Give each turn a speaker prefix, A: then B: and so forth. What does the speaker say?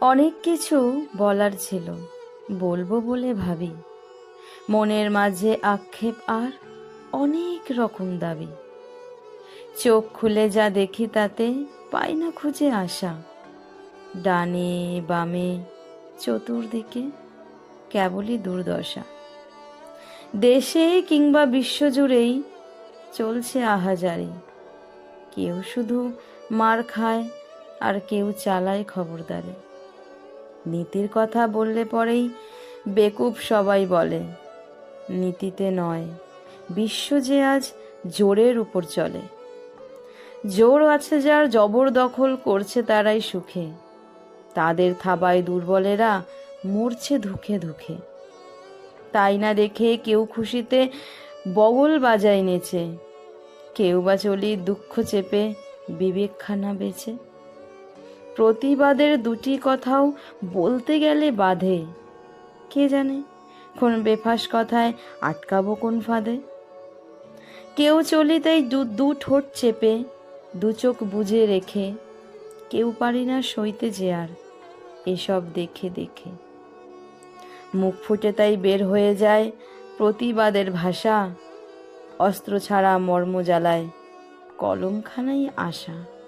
A: অনেক কিছু বলার ছিল, বলব বলে ভাবি। মনের মাঝে আক্ষেপ আর অনেক রকম দাবি। চোখ খুলে যা দেখি তাতে পাই না খুঁজে আসা। ডানে বামে চতুর্দিকে কেবলই দুর্দশা। দেশে কিংবা বিশ্বজুড়েই চলছে আহাজারি। কেউ শুধু মার খায় আর কেউ চালায় খবরদারি। নীতির কথা বললে পরেই বেকুব সবাই বলে, নীতিতে নয়, বিশ্ব যে আজ জোরের উপর চলে। জোর আছে যার জবরদখল করছে তারাই সুখে। তাদের থাবায় দুর্বলেরা মরছে ধুকে ধুকে তাই না দেখে কেউ খুশিতে বগল বাজায় নেচে। কেউ বা চলি দুঃখ চেপে বিবেকখানা বেছে প্রতিবাদের দুটি কথাও বলতে গেলে বাধে। কে জানে কোন বেফাস কথায় আটকাবো কোন ফাঁদে? কেউ চলিতেই দু দু ঠোঁট চেপে, দু চোখ বুঝে রেখে, কেউ পারি না সইতে যে আর, এসব দেখে দেখে। মুখ ফুটে তাই বের হয়ে যায় প্রতিবাদের ভাষা, অস্ত্র ছাড়া মর্ম জ্বালায় কলমখানাই আশা।